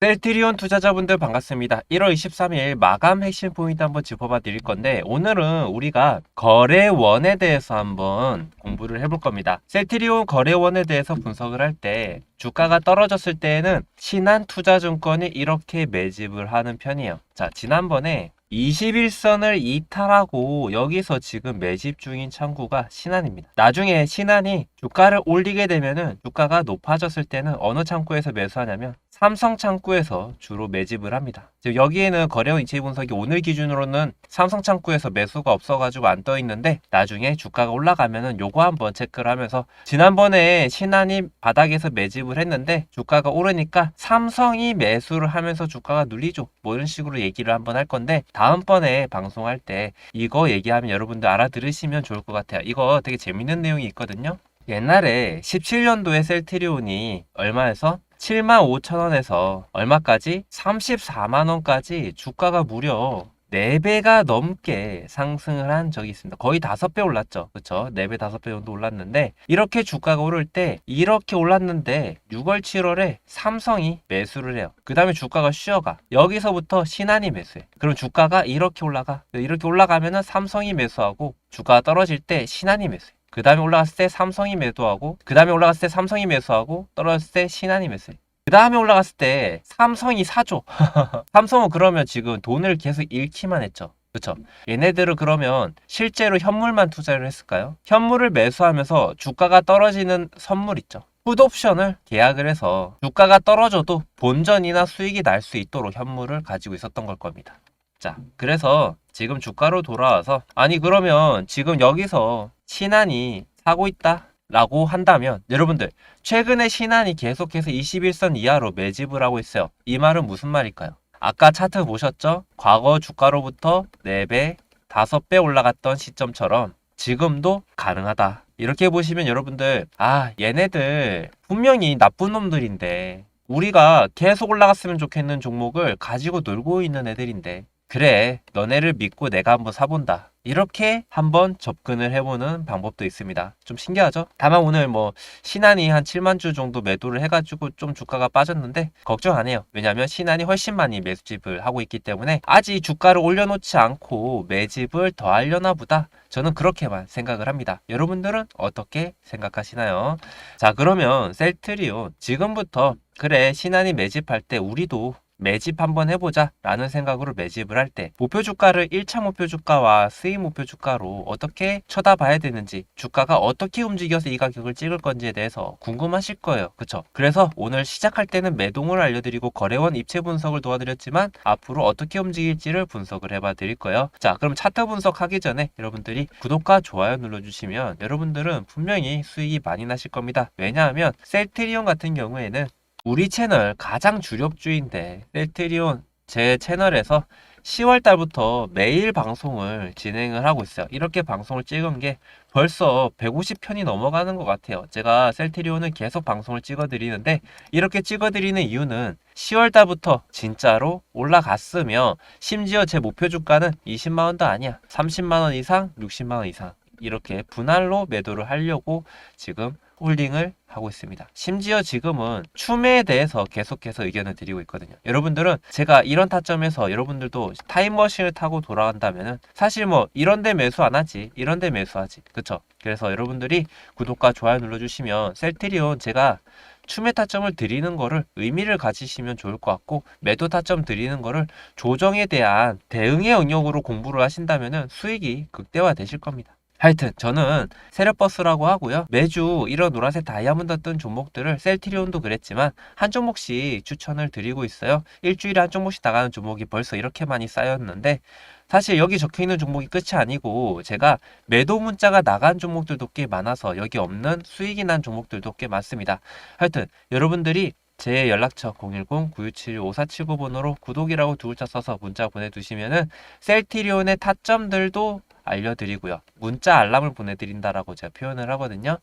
셀트리온 투자자분들 반갑습니다. 1월 23일 마감 핵심 포인트 한번 짚어봐 드릴 건데 오늘은 우리가 거래원에 대해서 한번 공부를 해볼 겁니다. 셀트리온 거래원에 대해서 분석을 할 때 주가가 떨어졌을 때에는 신한 투자증권이 이렇게 매집을 하는 편이에요. 자, 지난번에 21선을 이탈하고 여기서 지금 매집 중인 창구가 신한입니다. 나중에 신한이 주가를 올리게 되면은 주가가 높아졌을 때는 어느 창구에서 매수하냐면 삼성 창구에서 주로 매집을 합니다. 여기에는 거래원 이체 분석이 오늘 기준으로는 삼성 창구에서 매수가 없어가지고 안 떠 있는데 나중에 주가가 올라가면은 요거 한번 체크를 하면서 지난번에 신한이 바닥에서 매집을 했는데 주가가 오르니까 삼성이 매수를 하면서 주가가 눌리죠. 뭐 이런 식으로 얘기를 한번 할 건데 다음번에 방송할 때 이거 얘기하면 여러분들 알아들으시면 좋을 것 같아요. 이거 되게 재밌는 내용이 있거든요. 옛날에 17년도에 셀트리온이 얼마에서 7만 5천 원에서 얼마까지? 34만 원까지 주가가 무려 4배가 넘게 상승을 한 적이 있습니다. 거의 5배 올랐죠. 그쵸? 4배, 5배 정도 올랐는데, 이렇게 주가가 오를 때, 이렇게 올랐는데, 6월, 7월에 삼성이 매수를 해요. 그 다음에 주가가 쉬어가. 여기서부터 신한이 매수해. 그럼 주가가 이렇게 올라가. 이렇게 올라가면은 삼성이 매수하고, 주가가 떨어질 때 신한이 매수해. 그 다음에 올라갔을 때 삼성이 매도하고, 그 다음에 올라갔을 때 삼성이 매수하고, 떨어졌을 때 신한이 매수해. 그 다음에 올라갔을 때 삼성이 사줘. 삼성은 그러면 지금 돈을 계속 잃기만 했죠. 그쵸? 얘네들은 그러면 실제로 현물만 투자를 했을까요? 현물을 매수하면서 주가가 떨어지는 선물 있죠. 풋옵션을 계약을 해서 주가가 떨어져도 본전이나 수익이 날 수 있도록 현물을 가지고 있었던 걸 겁니다. 자, 그래서 지금 주가로 돌아와서 아니 그러면 지금 여기서 신한이 사고 있다? 라고 한다면 여러분들 최근에 신한이 계속해서 21선 이하로 매집을 하고 있어요. 이 말은 무슨 말일까요? 아까 차트 보셨죠? 과거 주가로부터 4배, 5배 올라갔던 시점처럼 지금도 가능하다. 이렇게 보시면 여러분들 아 얘네들 분명히 나쁜 놈들인데 우리가 계속 올라갔으면 좋겠는 종목을 가지고 놀고 있는 애들인데 그래 너네를 믿고 내가 한번 사본다. 이렇게 한번 접근을 해보는 방법도 있습니다. 좀 신기하죠? 다만 오늘 뭐 신한이 한 7만 주 정도 매도를 해가지고 좀 주가가 빠졌는데 걱정 안 해요. 왜냐하면 신한이 훨씬 많이 매수집을 하고 있기 때문에 아직 주가를 올려놓지 않고 매집을 더 하려나 보다. 저는 그렇게만 생각을 합니다. 여러분들은 어떻게 생각하시나요? 자 그러면 셀트리온 지금부터 그래 신한이 매집할 때 우리도 매집 한번 해보자 라는 생각으로 매집을 할 때 목표 주가를 1차 목표 주가와 수익 목표 주가로 어떻게 쳐다봐야 되는지 주가가 어떻게 움직여서 이 가격을 찍을 건지에 대해서 궁금하실 거예요. 그쵸? 그래서 오늘 시작할 때는 매동을 알려드리고 거래원 입체 분석을 도와드렸지만 앞으로 어떻게 움직일지를 분석을 해봐 드릴 거예요. 자 그럼 차트 분석하기 전에 여러분들이 구독과 좋아요 눌러주시면 여러분들은 분명히 수익이 많이 나실 겁니다. 왜냐하면 셀트리온 같은 경우에는 우리 채널 가장 주력주인데 셀트리온 제 채널에서 10월 달부터 매일 방송을 진행을 하고 있어요. 이렇게 방송을 찍은 게 벌써 150편이 넘어가는 것 같아요. 제가 셀트리온은 계속 방송을 찍어드리는데 이렇게 찍어드리는 이유는 10월 달부터 진짜로 올라갔으며 심지어 제 목표 주가는 20만 원도 아니야. 30만 원 이상, 60만 원 이상 이렇게 분할로 매도를 하려고 지금 홀딩을 하고 있습니다. 심지어 지금은 추매에 대해서 계속해서 의견을 드리고 있거든요. 여러분들은 제가 이런 타점에서 여러분들도 타임머신을 타고 돌아간다면은 사실 뭐 이런 데 매수 안 하지, 이런 데 매수하지. 그쵸? 그래서 여러분들이 구독과 좋아요 눌러주시면 셀트리온 제가 추매 타점을 드리는 거를 의미를 가지시면 좋을 것 같고 매도 타점 드리는 거를 조정에 대한 대응의 영역으로 공부를 하신다면은 수익이 극대화 되실 겁니다. 하여튼 저는 세력버스라고 하고요. 매주 이런 노란색 다이아몬드 뜬 종목들을 셀트리온도 그랬지만 한 종목씩 추천을 드리고 있어요. 일주일에 한 종목씩 나가는 종목이 벌써 이렇게 많이 쌓였는데 사실 여기 적혀 있는 종목이 끝이 아니고 제가 매도 문자가 나간 종목들도 꽤 많아서 여기 없는 수익이 난 종목들도 꽤 많습니다. 하여튼 여러분들이 제 연락처 010-9671-5479번호로 구독이라고 두 글자 써서 문자 보내두시면은 셀티리온의 타점들도 알려드리고요. 문자 알람을 보내드린다라고 제가 표현을 하거든요.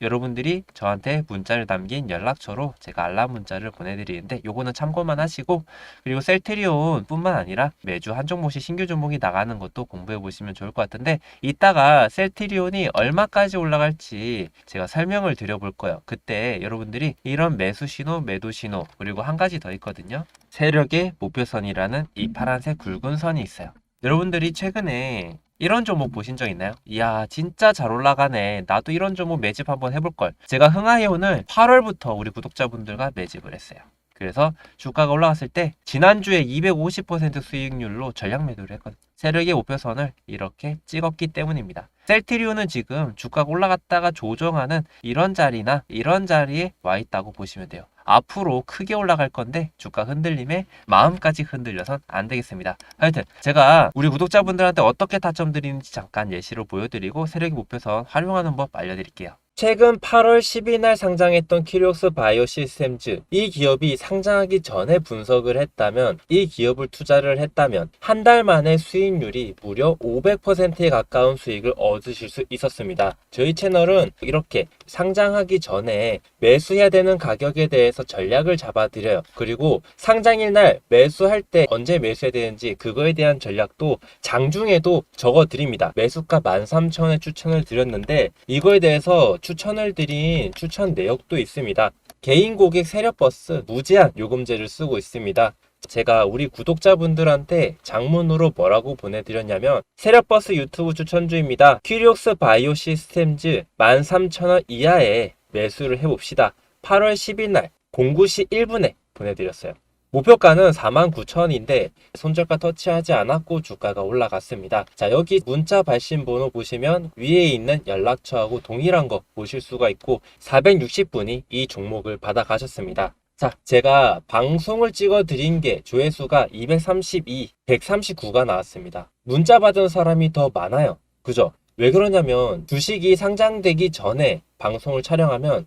여러분들이 저한테 문자를 남긴 연락처로 제가 알람 문자를 보내드리는데 요거는 참고만 하시고 그리고 셀트리온 뿐만 아니라 매주 한 종목씩 신규 종목이 나가는 것도 공부해 보시면 좋을 것 같은데 이따가 셀트리온이 얼마까지 올라갈지 제가 설명을 드려볼 거예요. 그때 여러분들이 이런 매수 신호, 매도 신호 그리고 한 가지 더 있거든요. 세력의 목표선이라는 이 파란색 굵은 선이 있어요. 여러분들이 최근에 이런 종목 보신 적 있나요? 이야 진짜 잘 올라가네. 나도 이런 종목 매집 한번 해볼걸. 제가 흥하이온을 8월부터 우리 구독자분들과 매집을 했어요. 그래서 주가가 올라갔을 때 지난주에 250% 수익률로 전량 매도를 했거든요 세력의 목표선을 이렇게 찍었기 때문입니다. 셀트리온은 지금 주가가 올라갔다가 조정하는 이런 자리나 이런 자리에 와 있다고 보시면 돼요 앞으로 크게 올라갈 건데 주가 흔들림에 마음까지 흔들려선 안 되겠습니다. 하여튼 제가 우리 구독자분들한테 어떻게 타점 드리는지 잠깐 예시로 보여드리고 세력의 목표선 활용하는 법 알려드릴게요. 최근 8월 10일 날 상장했던 키리옥스 바이오 시스템즈 이 기업이 상장하기 전에 분석을 했다면 이 기업을 투자를 했다면 한 달 만에 수익률이 무려 500%에 가까운 수익을 얻으실 수 있었습니다. 저희 채널은 이렇게 상장하기 전에 매수해야 되는 가격에 대해서 전략을 잡아드려요. 그리고 상장일 날 매수할 때 언제 매수해야 되는지 그거에 대한 전략도 장중에도 적어드립니다. 매수가 13,000원에 추천을 드렸는데 이거에 대해서 추천을 드린 추천 내역도 있습니다. 개인 고객 세력버스 무제한 요금제를 쓰고 있습니다. 제가 우리 구독자분들한테 장문으로 뭐라고 보내드렸냐면 세력버스 유튜브 추천주입니다. 퀴리옥스 바이오 시스템즈 13,000원 이하에 매수를 해봅시다. 8월 10일 날 09시 1분에 보내드렸어요. 목표가는 49,000원인데 손절가 터치하지 않았고 주가가 올라갔습니다. 자 여기 문자 발신 번호 보시면 위에 있는 연락처하고 동일한 거 보실 수가 있고 460분이 이 종목을 받아 가셨습니다. 자, 제가 방송을 찍어 드린 게 조회수가 232, 139가 나왔습니다. 문자 받은 사람이 더 많아요. 그죠? 왜 그러냐면 주식이 상장되기 전에 방송을 촬영하면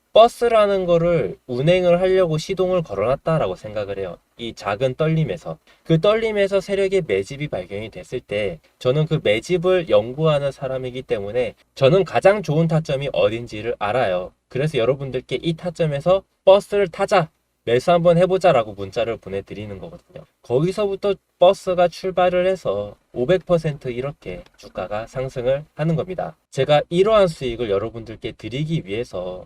버스라는 거를 운행을 하려고 시동을 걸어놨다라고 생각을 해요. 이 작은 떨림에서. 그 떨림에서 세력의 매집이 발견이 됐을 때 저는 그 매집을 연구하는 사람이기 때문에 저는 가장 좋은 타점이 어딘지를 알아요. 그래서 여러분들께 이 타점에서 버스를 타자! 매수 한번 해보자 라고 문자를 보내드리는 거거든요. 거기서부터 버스가 출발을 해서 500% 이렇게 주가가 상승을 하는 겁니다. 제가 이러한 수익을 여러분들께 드리기 위해서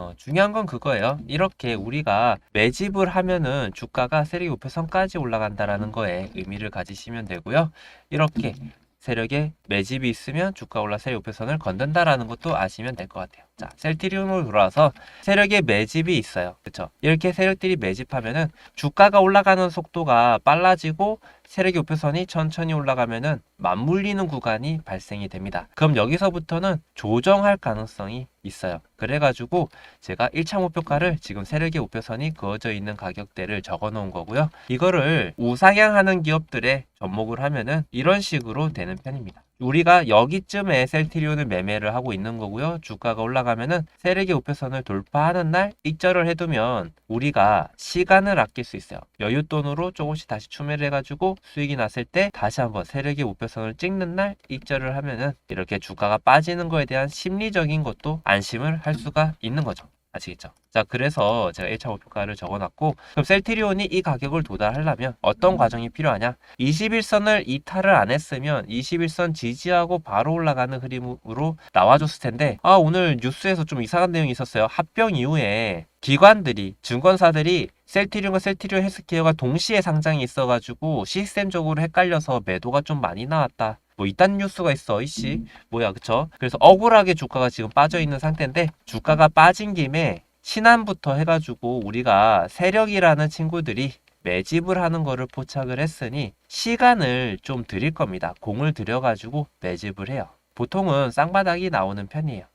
어, 중요한 건 그거예요. 이렇게 우리가 매집을 하면은 주가가 세력이 우표선까지 올라간다라는 거에 의미를 가지시면 되고요. 이렇게 세력에 매집이 있으면 주가 올라 세력 우표선을 건든다라는 것도 아시면 될 것 같아요. 자, 셀트리온으로 돌아와서 세력에 매집이 있어요. 그렇죠? 이렇게 세력들이 매집하면은 주가가 올라가는 속도가 빨라지고 세력의 우표선이 천천히 올라가면은 맞물리는 구간이 발생이 됩니다. 그럼 여기서부터는 조정할 가능성이 있어요. 그래가지고 제가 1차 목표가를 지금 세력의 우표선이 그어져 있는 가격대를 적어 놓은 거고요. 이거를 우상향하는 기업들의 접목을 하면은 이런 식으로 되는 편입니다. 우리가 여기쯤 에 셀트리온을 매매를 하고 있는 거고요. 주가가 올라가면은 세력의 우표선을 돌파하는 날 익절을 해두면 우리가 시간을 아낄 수 있어요. 여윳돈으로 조금씩 다시 추매를 해가지고 수익이 났을 때 다시 한번 세력의 우표선을 찍는 날 익절을 하면은 이렇게 주가가 빠지는 거에 대한 심리적인 것도 안심을 할 수가 있는 거죠. 아시겠죠? 자, 그래서 제가 1차 목표가를 적어놨고, 그럼 셀트리온이 이 가격을 도달하려면 어떤 과정이 필요하냐? 21선을 이탈을 안 했으면 21선 지지하고 바로 올라가는 흐름으로 나와줬을 텐데, 아, 오늘 뉴스에서 좀 이상한 내용이 있었어요. 합병 이후에 기관들이, 증권사들이 셀트리온과 셀트리온 헬스케어가 동시에 상장이 있어가지고 시스템적으로 헷갈려서 매도가 좀 많이 나왔다. 뭐 이딴 뉴스가 있어 이씨. 뭐야 그쵸? 그래서 억울하게 주가가 지금 빠져 있는 상태인데 주가가 빠진 김에 신안부터 해가지고 우리가 세력이라는 친구들이 매집을 하는 거를 포착을 했으니 시간을 좀 드릴 겁니다. 공을 들여가지고 매집을 해요. 보통은 쌍바닥이 나오는 편이에요.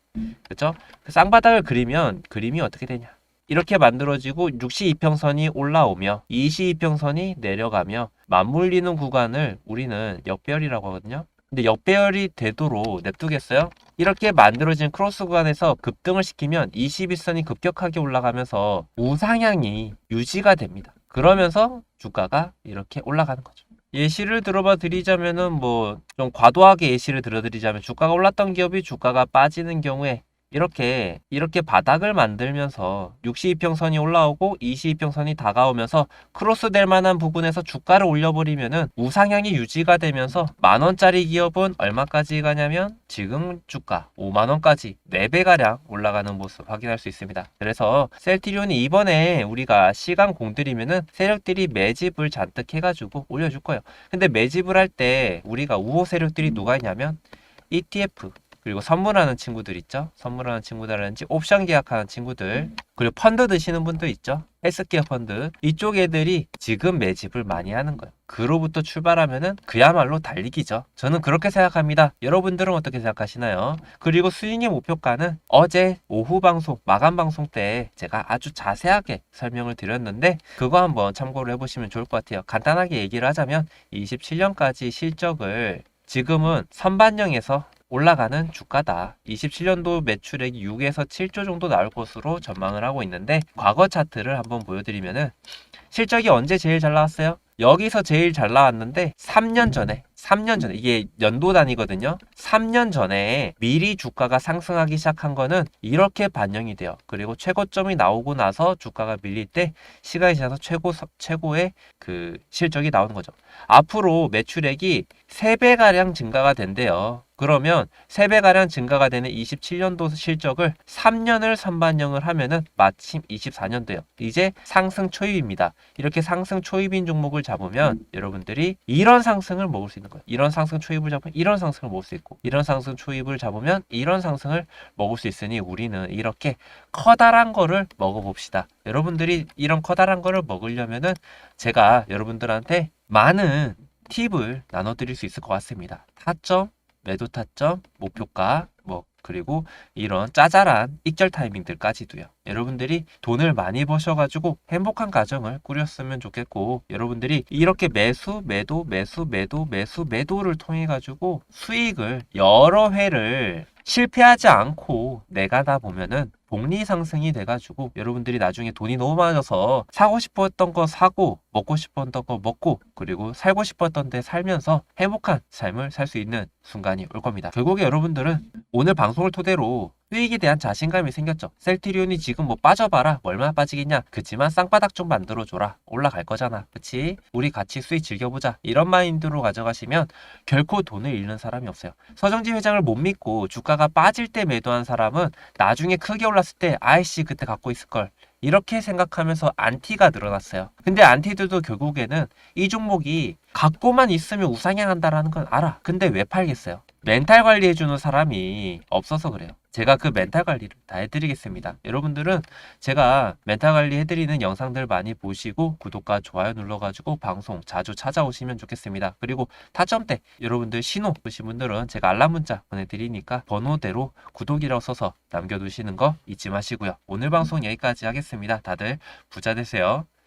그쵸? 그 쌍바닥을 그리면 그림이 어떻게 되냐? 이렇게 만들어지고 62평선이 올라오며 22평선이 내려가며 맞물리는 구간을 우리는 역별이라고 하거든요. 근데 역배열이 되도록 냅두겠어요? 이렇게 만들어진 크로스 구간에서 급등을 시키면 21선이 급격하게 올라가면서 우상향이 유지가 됩니다. 그러면서 주가가 이렇게 올라가는 거죠. 예시를 들어봐 드리자면은 뭐 좀 과도하게 예시를 들어드리자면 주가가 올랐던 기업이 주가가 빠지는 경우에 이렇게 이렇게 바닥을 만들면서 62평 선이 올라오고 22평 선이 다가오면서 크로스 될 만한 부분에서 주가를 올려버리면은 우상향이 유지가 되면서 만 원짜리 기업은 얼마까지 가냐면 지금 주가 5만 원까지 4배 가량 올라가는 모습 확인할 수 있습니다. 그래서 셀티리온이 이번에 우리가 시간 공들이면은 세력들이 매집을 잔뜩 해가지고 올려줄 거예요. 근데 매집을 할 때 우리가 우호 세력들이 누가 있냐면 ETF 그리고 선물하는 친구들 있죠. 선물하는 친구들이라든지 옵션 계약하는 친구들 그리고 펀드 드시는 분들 있죠. 헬스케어 펀드 이쪽 애들이 지금 매집을 많이 하는 거예요. 그로부터 출발하면은 그야말로 달리기죠. 저는 그렇게 생각합니다. 여러분들은 어떻게 생각하시나요? 그리고 수익의 목표가는 어제 오후 방송 마감 방송 때 제가 아주 자세하게 설명을 드렸는데 그거 한번 참고를 해보시면 좋을 것 같아요. 간단하게 얘기를 하자면 27년까지 실적을 지금은 선반영에서 올라가는 주가다. 27년도 매출액이 6에서 7조 정도 나올 것으로 전망을 하고 있는데 과거 차트를 한번 보여드리면은 실적이 언제 제일 잘 나왔어요? 여기서 제일 잘 나왔는데 3년 전에 3년 전에 이게 연도 단위거든요. 3년 전에 미리 주가가 상승하기 시작한 거는 이렇게 반영이 돼요. 그리고 최고점이 나오고 나서 주가가 밀릴 때 시간이 지나서 최고 최고의 그 실적이 나오는 거죠. 앞으로 매출액이 3배 가량 증가가 된대요. 그러면 3배가량 증가가 되는 27년도 실적을 3년을 선반영을 하면은 마침 24년도요. 이제 상승 초입입니다. 이렇게 상승 초입인 종목을 잡으면 여러분들이 이런 상승을 먹을 수 있는 거예요. 이런 상승 초입을 잡으면 이런 상승을 먹을 수 있고 이런 상승 초입을 잡으면 이런 상승을 먹을 수 있으니 우리는 이렇게 커다란 거를 먹어봅시다. 여러분들이 이런 커다란 거를 먹으려면은 제가 여러분들한테 많은 팁을 나눠드릴 수 있을 것 같습니다. 타점, 매도 타점, 목표가, 뭐 그리고 이런 짜잘한 익절 타이밍들까지도요. 여러분들이 돈을 많이 버셔가지고 행복한 가정을 꾸렸으면 좋겠고 여러분들이 이렇게 매수, 매도, 매수, 매도, 매수, 매도를 통해 가지고 수익을 여러 회를 실패하지 않고 내가다 보면은 복리 상승이 돼가지고 여러분들이 나중에 돈이 너무 많아져서 사고 싶었던 거 사고 먹고 싶었던 거 먹고 그리고 살고 싶었던 데 살면서 행복한 삶을 살 수 있는 순간이 올 겁니다. 결국에 여러분들은 오늘 방송을 토대로 수익에 대한 자신감이 생겼죠. 셀트리온이 지금 뭐 빠져봐라. 뭐 얼마나 빠지겠냐. 그치만 쌍바닥 좀 만들어줘라. 올라갈 거잖아. 그치? 우리 같이 수익 즐겨보자. 이런 마인드로 가져가시면 결코 돈을 잃는 사람이 없어요. 서정지 회장을 못 믿고 주가가 빠질 때 매도한 사람은 나중에 크게 올랐을 때 아이씨 그때 갖고 있을걸. 이렇게 생각하면서 안티가 늘어났어요. 근데 안티들도 결국에는 이 종목이 갖고만 있으면 우상향한다라는 건 알아. 근데 왜 팔겠어요? 멘탈 관리해주는 사람이 없어서 그래요. 제가 그 멘탈 관리를 다 해드리겠습니다. 여러분들은 제가 멘탈 관리 해드리는 영상들 많이 보시고 구독과 좋아요 눌러가지고 방송 자주 찾아오시면 좋겠습니다. 그리고 타점 때 여러분들 신호 보신 분들은 제가 알람 문자 보내드리니까 번호대로 구독이라고 써서 남겨두시는 거 잊지 마시고요. 오늘 방송 여기까지 하겠습니다. 다들 부자 되세요.